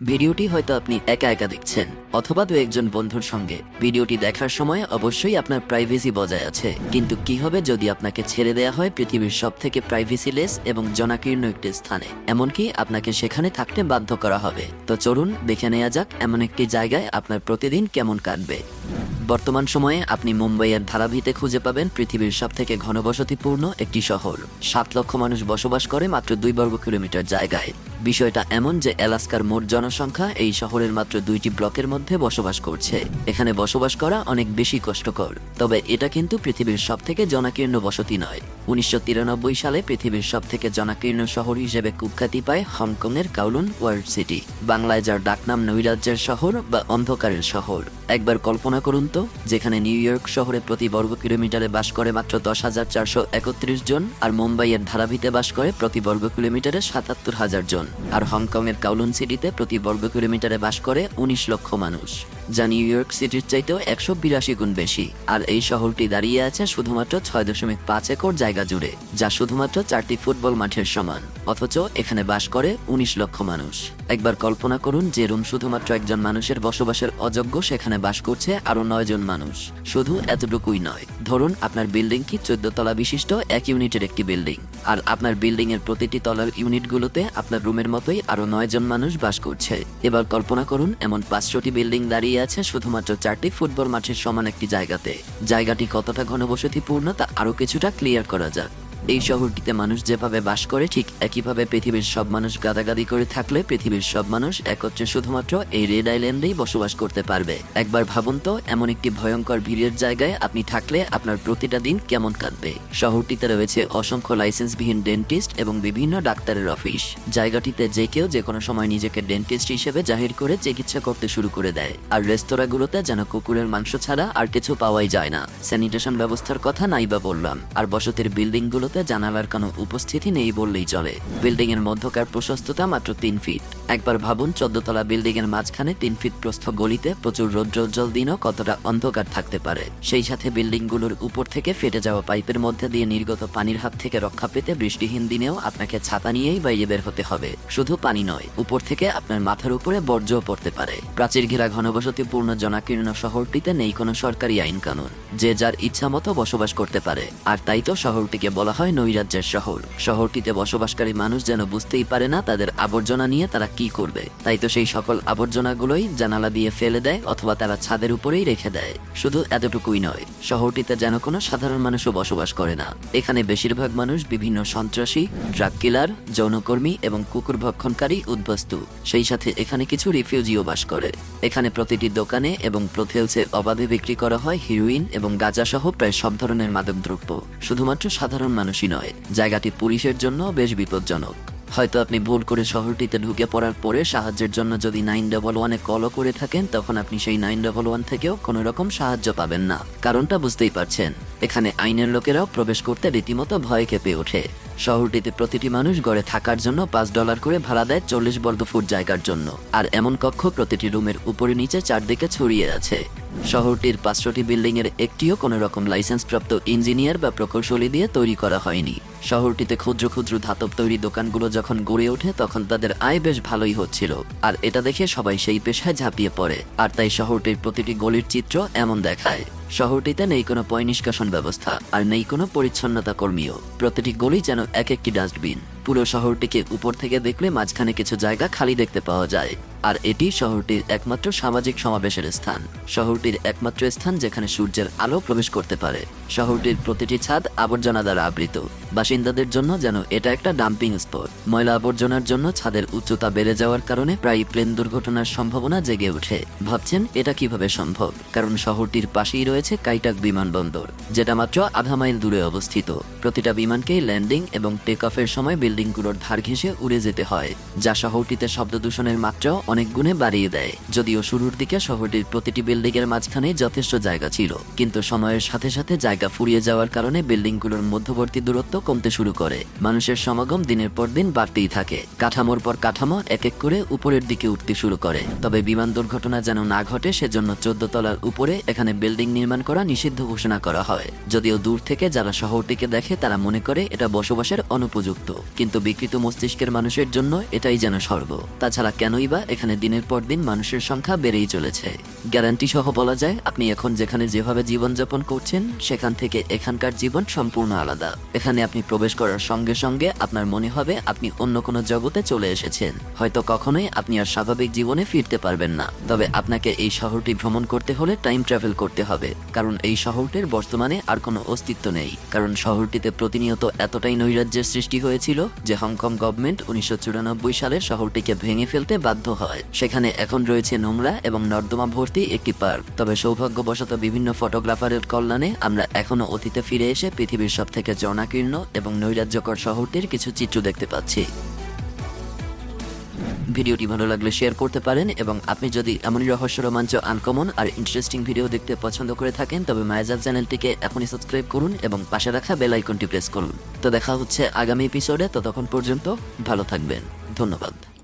ভিডিওটি হয়তো আপনি একা একা দেখছেন, অথবা দু একজন বন্ধুর সঙ্গে। ভিডিওটি দেখার সময় অবশ্যই আপনার প্রাইভেসি বজায় আছে। কিন্তু কি হবে যদি আপনাকে ছেড়ে দেওয়া হয় পৃথিবীর সব থেকে প্রাইভেসিলেস এবং জনাকীর্ণ একটি স্থানে? এমনকি আপনাকে সেখানে থাকতে বাধ্য করা হবে। তো চলুন দেখে নেওয়া যাক এমন একটি জায়গায় আপনার প্রতিদিন কেমন কাটবে। বর্তমান সময়ে আপনি মুম্বাইয়ের ধারাভিতে খুঁজে পাবেন পৃথিবীর সব থেকে ঘনবসতিপূর্ণ একটি শহর। সাত লক্ষ মানুষ বসবাস করে মাত্র দুই বর্গ কিলোমিটার জায়গায়। বিষয়টা এমন যে এলাস্কার মোট জনসংখ্যা এই শহরের মাত্র দুইটি ব্লকের মধ্যে বসবাস করছে। এখানে বসবাস করা অনেক বেশি কষ্টকর। তবে এটা কিন্তু পৃথিবীর সব থেকে জনাকীর্ণ বসতি নয়। উনিশশো সালে পৃথিবীর সব থেকে জনাকীর্ণ শহর হিসেবে কুখ্যাতি পায় হংকংয়ের কাউলুন ওয়ার্ল্ড সিটি। বাংলায় যার ডাকনাম নৈরাজ্যের শহর বা অন্ধকারের শহর। একবার কল্পনা করুন তো, যেখানে নিউ ইয়র্ক শহরে প্রতি বর্গ কিলোমিটারে বাস করে মাত্র দশ হাজার চারশো একত্রিশ জন আর মুম্বাইয়ের ধারাভিতে বাস করে প্রতি বর্গ কিলোমিটারে সাতাত্তর হাজার জন। আর হংকংয়ের কাউলুন সিটিতে প্রতি বর্গ কিলোমিটারে বাস করে উনিশ লক্ষ মানুষ, যা নিউ ইয়র্ক সিটির চাইতেও একশো বিরাশি গুণ বেশি। আর এই শহরটি দাঁড়িয়ে আছে শুধুমাত্র ছয় দশমিক পাঁচ একর জায়গা জুড়ে, যা শুধুমাত্র চারটি ফুটবল মাঠের সমান। অথচ এখানে বাস করে উনিশ লক্ষ মানুষ। একবার কল্পনা করুন যে রুম শুধুমাত্র একজন মানুষের বসবাসের অযোগ্য, সেখানে বাস করছে আরও নয় জন মানুষ। শুধু এতটুকুই নয়, ধরুন আপনার বিল্ডিং কি চোদ্দ তলা বিশিষ্ট, এক ইউনিটের একটি বিল্ডিং। আর আপনার বিল্ডিং এর প্রতিটি তলার ইউনিটগুলোতে আপনার রুমের মতোই আরও নয় জন মানুষ বাস করছে। এবার কল্পনা করুন, এমন পাঁচশোটি বিল্ডিং দাঁড়িয়ে আছে শুধুমাত্র চারটি ফুটবল মাঠের সমান একটি জায়গাতে। জায়গাটি কতটা ঘনবসতিপূর্ণ তা আরও কিছুটা ক্লিয়ার করা যাক। এই শহরটিতে মানুষ যেভাবে বাস করে, ঠিক একইভাবে পৃথিবীর সব মানুষ গাদাগাদি করে থাকলে পৃথিবীর সব মানুষ একত্রে শুধুমাত্র এই রেড আইল্যান্ডেই বসবাস করতে পারবে। একবার ভাবুন তো, এমন একটি ভয়ঙ্কর ভিড়ের জায়গায় আপনি থাকলে আপনার প্রতিটা দিন কেমন কাটবে। শহরটিতে রয়েছে অসংখ্য লাইসেন্সবিহীন ডেন্টিস্ট এবং বিভিন্ন ডাক্তারের অফিস। জায়গাটিতে যে কেউ যে কোনো সময় নিজেকে ডেন্টিস্ট হিসেবে জাহির করে চিকিৎসা করতে শুরু করে দেয়। আর রেস্তোরাঁগুলোতে যেন কুকুরের মাংস ছাড়া আর কিছু পাওয়াই যায় না। স্যানিটেশন ব্যবস্থার কথা নাই বা বললাম। আর বসতির বিল্ডিংগুলোতে জানালার কোনো উপস্থিতি নেই বললেই চলে। বিল্ডিং এর মধ্যকার প্রশস্ততা মাত্র তিন ফিট। একবার ভাবুন, চোদ্দতলা বিল্ডিং এর মাঝখানে তিন ফিট প্রস্থ গলিতে প্রচুর রৌদ্রোজ্জ্বল দিনও কতটা অন্ধকার থাকতে পারে। সেই সাথে বিল্ডিংগুলোর উপর থেকে ফেটে যাওয়া পাইপের মধ্যে দিয়ে নির্গত পানির হাত থেকে রক্ষা পেতে বৃষ্টিহীন দিনেও আপনাকে ছাতা নিয়েই বাইরে বের হতে হবে। শুধু পানি নয়, উপর থেকে আপনার মাথার উপরে বর্জ্য পড়তে পারে। প্রাচীর ঘেরা ঘনবসতিপূর্ণ জনাকীর্ণ শহরটিতে নেই কোনো সরকারি আইন কানুন যে যার ইচ্ছা মতো বসবাস করতে পারে। আর তাই তো শহরটিকে বলা হয় নৈরাজ্যের শহর। শহরটিতে বসবাসকারী মানুষ যেন বুঝতেই পারে না তাদের আবর্জনা নিয়ে তারা কি করবে। তাই তো সেই সকল আবর্জনাগুলোই জানালা দিয়ে ফেলে দেয় অথবা তারা ছাদের উপরেই রেখে দেয়। শুধু এতটুকুই নয়, শহরটিতে যেন কোনো সাধারণ মানুষও বসবাস করে না। এখানে বেশিরভাগ মানুষ বিভিন্ন সন্ত্রাসী ড্রাগ কিলার যৌনকর্মী এবং কুকুর ভক্ষণকারী উদ্বস্তু। সেই সাথে এখানে কিছু রিফিউজিও বাস করে। এখানে প্রতিটি দোকানে এবং প্রথেলসে অবাধে বিক্রি করা হয় হিরোইন এবং গাঁজা সহ প্রায় সব ধরনের মাদকদ্রব্য। শুধুমাত্র সাধারণ মানুষই নয়। জায়গাটি পুলিশের জন্য বেশ বিপজ্জনক। হয়তো আপনি ভুল করে শহরটিতে ঢুকে পড়ার পরে সাহায্যের জন্য যদি নাইন ডবল ওয়ানে কলও করে থাকেন, তখন আপনি সেই নাইন ডবল ওয়ান থেকেও কোনো রকম সাহায্য পাবেন না। কারণটা বুঝতেই পারছেন। এখানে আইনের লোকেরাও প্রবেশ করতে রীতিমতো ভয় কেঁপে ওঠে। শহরটিতে প্রতিটি মানুষ গড়ে থাকার জন্য পাঁচ ডলার করে ভাড়া দেয় চল্লিশ বর্গ ফুট জায়গার জন্য। আর এমন কক্ষ প্রতিটি রুমের উপরে নিচে চারদিকে ছড়িয়ে আছে। শহরটির পাঁচশোটি বিল্ডিং এর একটিও কোনো রকম লাইসেন্সপ্রাপ্ত ইঞ্জিনিয়ার বা প্রকৌশলী দিয়ে তৈরি করা হয়নি। শহরটিতে ক্ষুদ্র ক্ষুদ্র ধাতব তৈরি দোকানগুলো যখন গড়ে ওঠে, তখন তাদের আয় বেশ ভালোই হচ্ছিল। আর এটা দেখে সবাই সেই পেশায় ঝাঁপিয়ে পড়ে। আর তাই শহরটির প্রতিটি গলির চিত্র এমন দেখায়। শহরটিতে নেই কোনো পয় নিষ্কাশন ব্যবস্থা, আর নেই কোনো পরিচ্ছন্নতা কর্মীও। প্রতিটি গলি যেন এক একটি ডাস্টবিন। পুরো শহরটিকে উপর থেকে দেখলে মাঝখানে কিছু জায়গা খালি দেখতে পাওয়া যায়। আর এটি শহরটির একমাত্র সামাজিক সমাবেশের স্থান। শহরটির একমাত্র স্থান যেখানে সূর্যের আলো প্রবেশ করতে পারে। শহরটির প্রতিটি ছাদ আবর্জনা দ্বারা আবৃত। বাসিন্দাদের জন্য যেন এটা একটা ডাম্পিং স্পট। ময়লা আবর্জনার জন্য ছাদের উচ্চতা বেড়ে যাওয়ার কারণে প্রায় প্লেন দুর্ঘটনার সম্ভাবনা জেগে ওঠে। ভাবছেন, এটা কীভাবে সম্ভব? কারণ শহরটির পাশেই রয়েছে কাইটাক বিমানবন্দর, যেটা মাত্র আধা মাইল দূরে অবস্থিত। প্রতিটা বিমানকেই ল্যান্ডিং এবং টেক অফের সময় বিল্ডিংগুলোর ধার ঘেঁষে উড়ে যেতে হয়, যা শহরটিতে শব্দ দূষণের মাত্রাও অনেক গুণে বাড়িয়ে দেয়। যদিও শুরুর দিকে শহরটির প্রতিটি বিল্ডিং এর মাঝখানে যথেষ্ট জায়গা ছিল, কিন্তু সময়ের সাথে সাথে জায়গা ফুরিয়ে যাওয়ার কারণে বিল্ডিংগুলোর মধ্যবর্তী দূরত্ব কমতে শুরু করে। মানুষের সমাগম দিনের পর দিন বাড়তেই থাকে। কাঠামোর পর কাঠামো এক এক করে উপরের দিকে উঠতে শুরু করে। তবে বিমান দুর্ঘটনা যেন না ঘটে, সেজন্য চোদ্দ তলার উপরে এখানে বিল্ডিং নির্মাণ করা নিষিদ্ধ ঘোষণা করা হয়। যদিও দূর থেকে যারা শহরটিকে দেখে, তারা মনে করে এটা বসবাসের অনুপযুক্ত। কিন্তু বিকৃত মস্তিষ্কের মানুষের জন্য এটাই যেন স্বর্গ তাছাড়া কেনই বা এখানে দিনের পর দিন মানুষের সংখ্যা বেড়েই চলেছে। গ্যারান্টি সহ বলা যায়, আপনি এখন যেখানে যেভাবে জীবনযাপন করছেন, সেখান থেকে এখানকার জীবন সম্পূর্ণ আলাদা। এখানে আপনি প্রবেশ করার সঙ্গে সঙ্গে আপনার মনে হবে আপনি অন্য কোনো জগতে চলে এসেছেন। হয়তো কখনোই আপনি আর স্বাভাবিক জীবনে ফিরতে পারবেন না। তবে আপনাকে এই শহরটি ভ্রমণ করতে হলে টাইম ট্রাভেল করতে হবে। কারণ এই শহরটির বর্তমানে আর কোনো অস্তিত্ব নেই। কারণ শহরটিতে প্রতিনিয়ত এতটাই নৈরাজ্যের সৃষ্টি হয়েছিল যে হংকং গভর্নমেন্ট উনিশশো চুরানব্বই সালে শহরটিকে ভেঙে ফেলতে বাধ্য হয়। সেখানে এখন রয়েছে নোংরা এবং নর্দমা ভর্তি একটি পার্ক। তবে সৌভাগ্যবশত বিভিন্ন ফটোগ্রাফারের কল্যাণে আমরা এখনও অতীতে ফিরে এসে পৃথিবীর সব থেকে জনাকীর্ণ এবং নৈরাজ্যকর শহরটির কিছু চিত্র দেখতে পাচ্ছি। ভিডিওটি ভালো লাগলে শেয়ার করতে পারেন এবং আপনি যদি এমনই রহস্য, রোমাঞ্চ, আনকমন আর ইন্টারেস্টিং ভিডিও দেখতে পছন্দ করে থাকেন, তবে মায়াজাল চ্যানেলটিকে এখনই সাবস্ক্রাইব করুন এবং পাশে রাখা বেল আইকনটি প্রেস করুন। তো দেখা হচ্ছে আগামী এপিসোডে ততক্ষণ পর্যন্ত ভালো থাকবেন। ধন্যবাদ।